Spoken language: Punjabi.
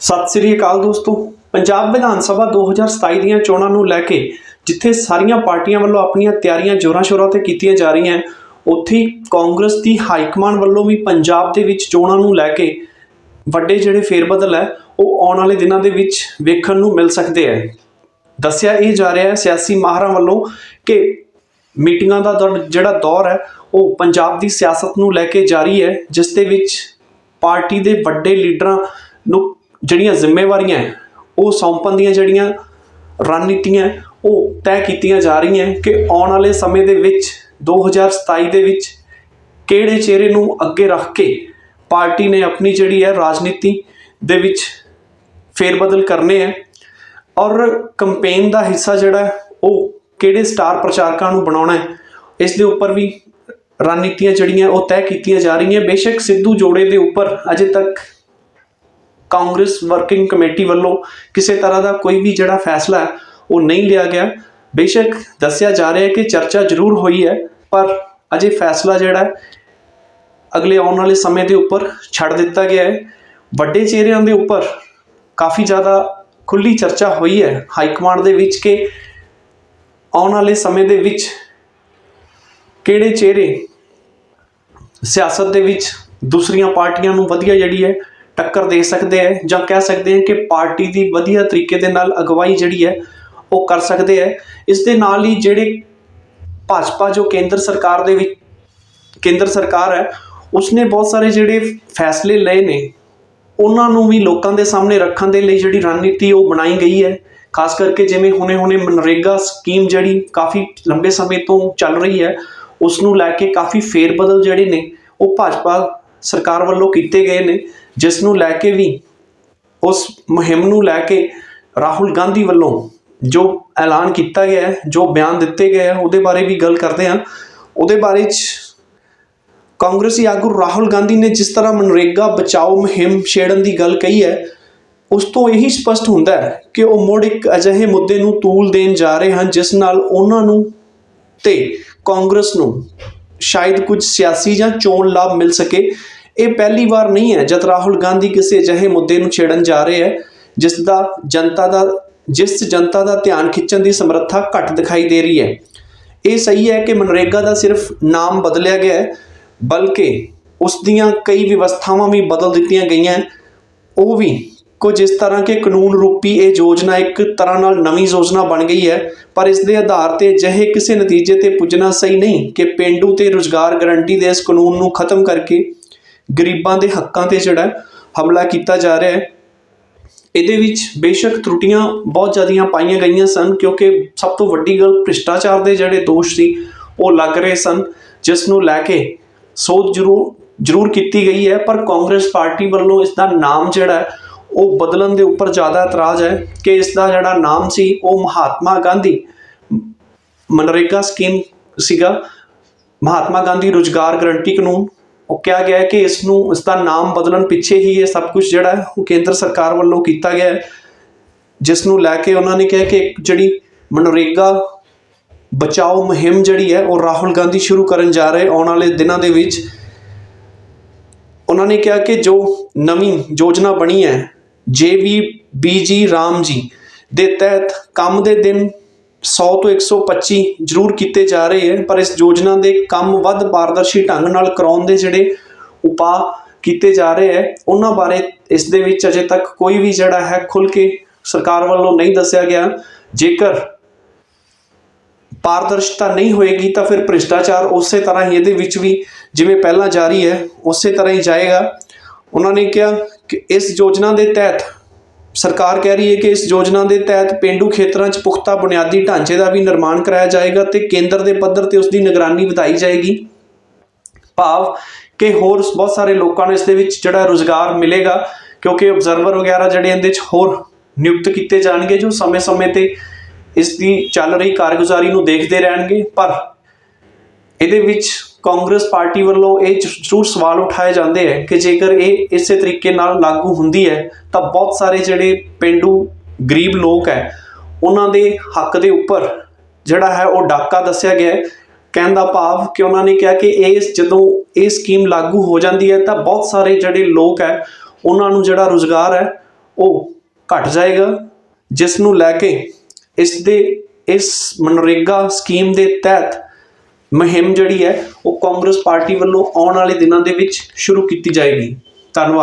ਸਤਿ ਸ੍ਰੀ ਅਕਾਲ ਦੋਸਤੋ। ਪੰਜਾਬ ਵਿਧਾਨ ਸਭਾ 2027 ਦੀਆਂ ਚੋਣਾਂ ਨੂੰ ਲੈ ਕੇ ਜਿੱਥੇ ਸਾਰੀਆਂ ਪਾਰਟੀਆਂ ਵੱਲੋਂ ਆਪਣੀਆਂ ਤਿਆਰੀਆਂ ਜੋਰਾਂ ਸ਼ੋਰਾਂ ਤੇ ਕੀਤੀਆਂ ਜਾ ਰਹੀਆਂ ਉੱਥੇ ਕਾਂਗਰਸ ਦੀ ਹਾਈਕਮਾਨ ਵੱਲੋਂ ਵੀ ਪੰਜਾਬ ਦੇ ਵਿੱਚ ਚੋਣਾਂ ਨੂੰ ਲੈ ਕੇ ਵੱਡੇ ਜਿਹੜੇ ਫੇਰਬਦਲ ਹੈ, ਉਹ ਆਉਣ ਵਾਲੇ ਦਿਨਾਂ ਦੇ ਵਿੱਚ ਵੇਖਣ ਨੂੰ ਮਿਲ ਸਕਦੇ ਹੈ। ਦੱਸਿਆ ਇਹ ਜਾ ਰਿਹਾ ਹੈ ਸਿਆਸੀ ਮਾਹਰਾਂ ਵੱਲੋਂ ਕਿ ਮੀਟਿੰਗਾਂ ਦਾ ਦੌਰ ਜਿਹੜਾ ਦੌਰ ਹੈ, ਉਹ ਪੰਜਾਬ ਦੀ ਸਿਆਸਤ ਨੂੰ ਲੈ ਕੇ ਜਾਰੀ ਹੈ, ਜਿਸ ਦੇ ਵਿੱਚ ਪਾਰਟੀ ਦੇ ਵੱਡੇ ਲੀਡਰਾਂ ਨੂੰ ਜਿਹੜੀਆਂ ਜ਼ਿੰਮੇਵਾਰੀਆਂ ਉਹ ਸੌਂਪਣ ਦੀਆਂ ਜਿਹੜੀਆਂ ਰਣਨੀਤੀਆਂ ਉਹ ਤੈਅ ਕੀਤੀਆਂ ਜਾ ਰਹੀਆਂ ਕਿ ਆਉਣ ਵਾਲੇ ਸਮੇਂ ਦੇ ਵਿੱਚ 2027 ਦੇ ਵਿੱਚ ਕਿਹੜੇ ਚਿਹਰੇ ਨੂੰ ਅੱਗੇ ਰੱਖ ਕੇ ਪਾਰਟੀ ਨੇ ਆਪਣੀ ਜਿਹੜੀ ਹੈ ਰਾਜਨੀਤੀ ਦੇ ਵਿੱਚ ਫੇਰਬਦਲ ਕਰਨੇ ਹੈ ਔਰ ਕੈਂਪੇਨ ਦਾ ਹਿੱਸਾ ਜਿਹੜਾ ਉਹ ਕਿਹੜੇ ਸਟਾਰ ਪ੍ਰਚਾਰਕਾਂ ਨੂੰ ਬਣਾਉਣਾ ਹੈ, ਇਸ ਦੇ ਉੱਪਰ ਵੀ ਰਣਨੀਤੀਆਂ ਜਿਹੜੀਆਂ, ਉਹ ਤੈਅ ਕੀਤੀਆਂ ਜਾ ਰਹੀਆਂ ਬੇਸ਼ੱਕ ਸਿੱਧੂ ਜੋੜੇ ਦੇ ਉੱਪਰ ਅਜੇ ਤੱਕ ਕਾਂਗਰਸ ਵਰਕਿੰਗ ਕਮੇਟੀ ਵੱਲੋਂ ਕਿਸੇ ਤਰ੍ਹਾਂ ਦਾ ਕੋਈ ਵੀ ਜਿਹੜਾ ਫੈਸਲਾ ਹੈ, ਉਹ ਨਹੀਂ ਲਿਆ ਗਿਆ। ਬੇਸ਼ੱਕ ਦੱਸਿਆ ਜਾ ਰਿਹਾ ਹੈ ਕਿ ਚਰਚਾ ਜ਼ਰੂਰ ਹੋਈ ਹੈ, ਪਰ ਅਜੇ ਫੈਸਲਾ ਜਿਹੜਾ ਹੈ, ਅਗਲੇ ਆਉਣ ਵਾਲੇ ਸਮੇਂ ਦੇ ਉੱਪਰ ਛੱਡ ਦਿੱਤਾ ਗਿਆ ਹੈ। ਵੱਡੇ ਚਿਹਰਿਆਂ ਦੇ ਉੱਪਰ ਕਾਫੀ ਜ਼ਿਆਦਾ ਖੁੱਲੀ ਚਰਚਾ ਹੋਈ ਹੈ, ਹਾਈ ਕਮਾਂਡ ਦੇ ਵਿੱਚ ਕਿ ਆਉਣ ਵਾਲੇ ਸਮੇਂ ਦੇ ਵਿੱਚ ਕਿਹੜੇ ਚਿਹਰੇ ਸਿਆਸਤ ਦੇ ਵਿੱਚ ਦੂਸਰੀਆਂ ਪਾਰਟੀਆਂ ਨੂੰ ਵਧੀਆ ਜਿਹੜੀ ਹੈ ਟੱਕਰ ਦੇ ਸਕਦੇ ਹੈ ਜਾਂ ਕਹਿ ਸਕਦੇ ਹਾਂ ਕਿ ਪਾਰਟੀ ਦੀ ਵਧੀਆ ਤਰੀਕੇ ਦੇ ਨਾਲ ਅਗਵਾਈ ਜਿਹੜੀ ਹੈ ਉਹ ਕਰ ਸਕਦੇ ਹੈ। ਇਸ ਦੇ ਨਾਲ ਹੀ ਜਿਹੜੇ ਭਾਜਪਾ ਜੋ ਕੇਂਦਰ ਸਰਕਾਰ ਦੇ ਵਿੱਚ ਕੇਂਦਰ ਸਰਕਾਰ ਹੈ, ਉਸਨੇ ਬਹੁਤ ਸਾਰੇ ਜਿਹੜੇ ਫੈਸਲੇ ਲਏ ਨੇ, ਉਹਨਾਂ ਨੂੰ ਵੀ ਲੋਕਾਂ ਦੇ ਸਾਹਮਣੇ ਰੱਖਣ ਦੇ ਲਈ ਜਿਹੜੀ ਰਣਨੀਤੀ ਉਹ ਬਣਾਈ ਗਈ ਹੈ। ਖਾਸ ਕਰਕੇ ਜਿਵੇਂ ਹੁਣੇ-ਹੁਣੇ ਮਨਰੇਗਾ ਸਕੀਮ ਜਿਹੜੀ ਕਾਫੀ ਲੰਬੇ ਸਮੇਂ ਤੋਂ ਚੱਲ ਰਹੀ ਹੈ ਉਸ ਨੂੰ ਲੈ ਕੇ ਕਾਫੀ ਫੇਰਬਦਲ ਜਿਹੜੇ ਨੇ, ਉਹ ਭਾਜਪਾ ਸਰਕਾਰ ਵੱਲੋਂ ਕੀਤੇ ਗਏ ਨੇ, ਜਿਸ ਨੂੰ ਲੈ ਕੇ ਵੀ ਉਸ ਮੁਹਿੰਮ ਨੂੰ ਲੈ ਕੇ ਰਾਹੁਲ ਗਾਂਧੀ ਵੱਲੋਂ ਜੋ ਐਲਾਨ ਕੀਤਾ ਗਿਆ ਹੈ, ਜੋ ਬਿਆਨ ਦਿੱਤੇ ਗਏ ਹੈ ਉਹਦੇ ਬਾਰੇ ਵੀ ਗੱਲ ਕਰਦੇ ਹਾਂ। ਉਹਦੇ ਬਾਰੇ ਚ ਕਾਂਗਰਸੀ ਆਗੂ ਰਾਹੁਲ ਗਾਂਧੀ ਨੇ ਜਿਸ ਤਰ੍ਹਾਂ ਮਨਰੇਗਾ ਬਚਾਓ ਮੁਹਿੰਮ ਛੇੜਨ ਦੀ ਗੱਲ ਕਹੀ ਹੈ, ਉਸ ਤੋਂ ਇਹੀ ਸਪਸ਼ਟ ਹੁੰਦਾ ਹੈ ਕਿ ਉਹ ਮੁੜ ਇੱਕ ਅਜਿਹੇ ਮੁੱਦੇ ਨੂੰ ਤੂਲ ਦੇਣ ਜਾ ਰਹੇ ਹਨ, ਜਿਸ ਨਾਲ ਉਹਨਾਂ ਨੂੰ ਤੇ ਕਾਂਗਰਸ ਨੂੰ ਸ਼ਾਇਦ ਕੁਝ ਸਿਆਸੀ ਜਾਂ ਚੋਣ ਲਾਭ ਮਿਲ ਸਕੇ। ਇਹ ਪਹਿਲੀ ਵਾਰ ਨਹੀਂ ਹੈ ਜਦ ਰਾਹੁਲ ਗਾਂਧੀ ਕਿਸੇ ਅਜਿਹੇ ਮੁੱਦੇ ਨੂੰ ਛੇੜਨ ਜਾ ਰਹੇ ਹੈ, ਜਿਸ ਦਾ ਜਨਤਾ ਦਾ, ਜਿਸ ਜਨਤਾ ਦਾ ਧਿਆਨ ਖਿੱਚਣ ਦੀ ਸਮਰੱਥਾ ਘੱਟ ਦਿਖਾਈ ਦੇ ਰਹੀ ਹੈ। ਇਹ ਸਹੀ ਹੈ ਕਿ ਮਨਰੇਗਾ ਦਾ ਸਿਰਫ ਨਾਮ ਬਦਲਿਆ ਗਿਆ ਹੈ, ਬਲਕਿ ਉਸ ਦੀਆਂ ਕਈ ਵਿਵਸਥਾਵਾਂ ਵੀ ਬਦਲ ਦਿੱਤੀਆਂ ਗਈਆਂ ਉਹ ਵੀ ਕੁਝ ਇਸ ਤਰ੍ਹਾਂ ਕਿ ਕਾਨੂੰਨ ਰੂਪੀ ਇਹ ਯੋਜਨਾ ਇੱਕ ਤਰ੍ਹਾਂ ਨਾਲ ਨਵੀਂ ਯੋਜਨਾ ਬਣ ਗਈ ਹੈ, ਪਰ ਇਸ ਦੇ ਆਧਾਰ ਤੇ ਅਜਿਹੇ ਕਿਸੇ ਨਤੀਜੇ ਤੇ ਪੁੱਜਣਾ ਸਹੀ ਨਹੀਂ ਕਿ ਪਿੰਡੂ ਤੇ ਰੁਜ਼ਗਾਰ ਗਰੰਟੀ ਦੇ ਇਸ ਕਾਨੂੰਨ ਨੂੰ ਖਤਮ ਕਰਕੇ ਗਰੀਬਾਂ ਦੇ ਹੱਕਾਂ ਤੇ ਜਿਹੜਾ ਹਮਲਾ ਕੀਤਾ ਜਾ ਰਿਹਾ ਹੈ। ਇਹਦੇ ਵਿੱਚ ਬੇਸ਼ੱਕ ਤਰੁੱਟੀਆਂ ਬਹੁਤ ਜ਼ਿਆਦੀਆਂ ਪਾਈਆਂ ਗਈਆਂ ਸਨ ਕਿਉਂਕਿ ਸਭ ਤੋਂ ਵੱਡੀ ਗੱਲ ਭ੍ਰਿਸ਼ਟਾਚਾਰ ਦੇ ਜਿਹੜੇ ਦੋਸ਼ ਸੀ, ਉਹ ਲੱਗ ਰਹੇ ਸਨ, ਜਿਸ ਨੂੰ ਲੈ ਕੇ ਸੋਧ ਜ਼ਰੂਰ ਜ਼ਰੂਰ ਕੀਤੀ ਗਈ ਹੈ। ਪਰ ਕਾਂਗਰਸ ਪਾਰਟੀ ਵੱਲੋਂ ਇਸ ਦਾ ਨਾਮ ਜਿਹੜਾ ਉਹ ਬਦਲਣ ਦੇ ਉੱਪਰ ਜ਼ਿਆਦਾ ਇਤਰਾਜ਼ ਹੈ ਕਿ ਇਸ ਦਾ ਜਿਹੜਾ ਨਾਮ ਸੀ, ਉਹ ਮਹਾਤਮਾ ਗਾਂਧੀ ਮਨਰੇਗਾ ਸਕੀਮ ਸੀਗਾ। ਮਹਾਤਮਾ ਗਾਂਧੀ ਰੁਜ਼ਗਾਰ ਗਰੰਟੀ ਕਾਨੂੰਨ ਉਹ ਕਿਹਾ ਗਿਆ ਹੈ ਕਿ ਇਸ ਨੂੰ ਇਸ ਦਾ ਨਾਮ ਬਦਲਣ ਪਿੱਛੇ ਹੀ ਇਹ ਸਭ ਕੁਝ ਜਿਹੜਾ ਹੈ ਉਹ ਕੇਂਦਰ ਸਰਕਾਰ ਵੱਲੋਂ ਕੀਤਾ ਗਿਆ ਹੈ ਜਿਸ ਨੂੰ ਲੈ ਕੇ ਉਹਨਾਂ ਨੇ ਕਿਹਾ ਕਿ ਇੱਕ ਜਿਹੜੀ ਮਨਰੇਗਾ ਬਚਾਓ ਮੁਹਿੰਮ ਜਿਹੜੀ ਹੈ ਉਹ ਰਾਹੁਲ ਗਾਂਧੀ ਸ਼ੁਰੂ ਕਰਨ ਜਾ ਰਹੇ ਆਉਣ ਵਾਲੇ ਦਿਨਾਂ ਦੇ ਵਿੱਚ। ਉਹਨਾਂ ਨੇ ਕਿਹਾ ਕਿ ਜੋ ਨਵੀਂ ਯੋਜਨਾ ਬਣੀ ਹੈ ਜੇਵੀਬੀਜੀ ਰਾਮ ਜੀ ਦੇ ਤਹਿਤ ਕੰਮ ਦੇ ਦਿਨ 100 ਤੋਂ 125 ਜ਼ਰੂਰ ਕੀਤੇ ਜਾ ਰਹੇ ਹੈ ਪਰ ਇਸ ਯੋਜਨਾ ਦੇ ਕੰਮ ਵੱਧ ਪਾਰਦਰਸ਼ੀ ਢੰਗ ਨਾਲ ਕਰਾਉਣ ਦੇ ਜਿਹੜੇ ਉਪਾਅ ਕੀਤੇ ਜਾ ਰਹੇ ਹੈ, ਉਹਨਾਂ ਬਾਰੇ ਇਸ ਦੇ ਵਿੱਚ ਅਜੇ ਤੱਕ ਕੋਈ ਵੀ ਜਿਹੜਾ ਹੈ ਖੁੱਲ ਕੇ ਸਰਕਾਰ ਵੱਲੋਂ ਨਹੀਂ ਦੱਸਿਆ ਗਿਆ। ਜੇਕਰ ਪਾਰਦਰਸ਼ਤਾ ਨਹੀਂ ਹੋਏਗੀ ਤਾਂ ਫਿਰ ਭ੍ਰਿਸ਼ਟਾਚਾਰ ਉਸੇ ਤਰ੍ਹਾਂ ਹੀ ਇਹਦੇ ਵਿੱਚ ਵੀ ਜਿਵੇਂ ਪਹਿਲਾਂ ਜਾਰੀ ਹੈ, ਉਸੇ ਤਰ੍ਹਾਂ ਹੀ ਜਾਏਗਾ। ਉਹਨਾਂ ਨੇ ਕਿਹਾ ਕਿ ਇਸ ਯੋਜਨਾ ਦੇ ਤਹਿਤ ਸਰਕਾਰ ਕਹਿ ਰਹੀ ਹੈ ਕਿ ਇਸ ਯੋਜਨਾ ਦੇ ਤਹਿਤ ਪਿੰਡੂ ਖੇਤਰਾਂ 'ਚ ਪੁਖਤਾ ਬੁਨਿਆਦੀ ਢਾਂਚੇ ਦਾ ਵੀ ਨਿਰਮਾਣ ਕਰਾਇਆ ਜਾਏਗਾ ਤੇ ਕੇਂਦਰ ਦੇ ਪੱਧਰ ਤੇ ਉਸ ਦੀ ਨਿਗਰਾਨੀ ਵਧਾਈ ਜਾਏਗੀ। ਭਾਵ ਕਿ ਹੋਰ ਬਹੁਤ ਸਾਰੇ ਲੋਕਾਂ ਨੂੰ ਇਸ ਦੇ ਵਿੱਚ ਜਿਹੜਾ ਰੋਜ਼ਗਾਰ ਮਿਲੇਗਾ, ਕਿਉਂਕਿ ਆਬਜ਼ਰਵਰ ਵਗੈਰਾ ਜਿਹੜੇ ਇਹਦੇ 'ਚ ਹੋਰ ਨਿਯੁਕਤ ਕੀਤੇ ਜਾਣਗੇ ਜੋ ਸਮੇਂ-ਸਮੇਂ ਤੇ ਇਸ ਦੀ ਚੱਲ ਰਹੀ ਕਾਰਗੁਜ਼ਾਰੀ ਨੂੰ ਦੇਖਦੇ ਰਹਿਣਗੇ। ਪਰ ਇਹਦੇ ਵਿੱਚ ਕਾਂਗਰਸ ਪਾਰਟੀ ਵੱਲੋਂ ਇਹ ਜ਼ਰੂਰ ਸਵਾਲ ਉਠਾਏ ਜਾਂਦੇ ਹੈ ਕਿ ਜੇਕਰ ਇਹ ਇਸੇ ਤਰੀਕੇ ਨਾਲ ਲਾਗੂ ਹੁੰਦੀ ਹੈ, ਤਾਂ ਬਹੁਤ ਸਾਰੇ ਜਿਹੜੇ ਪਿੰਡੂ ਗਰੀਬ ਲੋਕ ਹੈ, ਉਹਨਾਂ ਦੇ ਹੱਕ ਦੇ ਉੱਪਰ ਜਿਹੜਾ ਹੈ ਉਹ ਡਾਕਾ ਦੱਸਿਆ ਗਿਆ ਹੈ। ਕਹਿਣ ਦਾ ਭਾਵ ਕਿ ਉਹਨਾਂ ਨੇ ਕਿਹਾ ਕਿ ਇਹ ਜਦੋਂ ਇਹ ਸਕੀਮ ਲਾਗੂ ਹੋ ਜਾਂਦੀ ਹੈ, ਤਾਂ ਬਹੁਤ ਸਾਰੇ ਜਿਹੜੇ ਲੋਕ ਹੈ, ਉਹਨਾਂ ਨੂੰ ਜਿਹੜਾ ਰੋਜ਼ਗਾਰ ਹੈ, ਉਹ ਘਟ ਜਾਏਗਾ, ਜਿਸ ਨੂੰ ਲੈ ਕੇ ਇਸ ਦੇ, ਇਸ ਮਨਰੇਗਾ ਸਕੀਮ ਦੇ ਤਹਿਤ ਮੁਹਿੰਮ ਜਿਹੜੀ ਹੈ, ਉਹ ਕਾਂਗਰਸ ਪਾਰਟੀ ਵੱਲੋਂ ਆਉਣ ਵਾਲੇ ਦਿਨਾਂ ਦੇ ਵਿੱਚ ਸ਼ੁਰੂ ਕੀਤੀ ਜਾਏਗੀ। ਧੰਨਵਾਦ।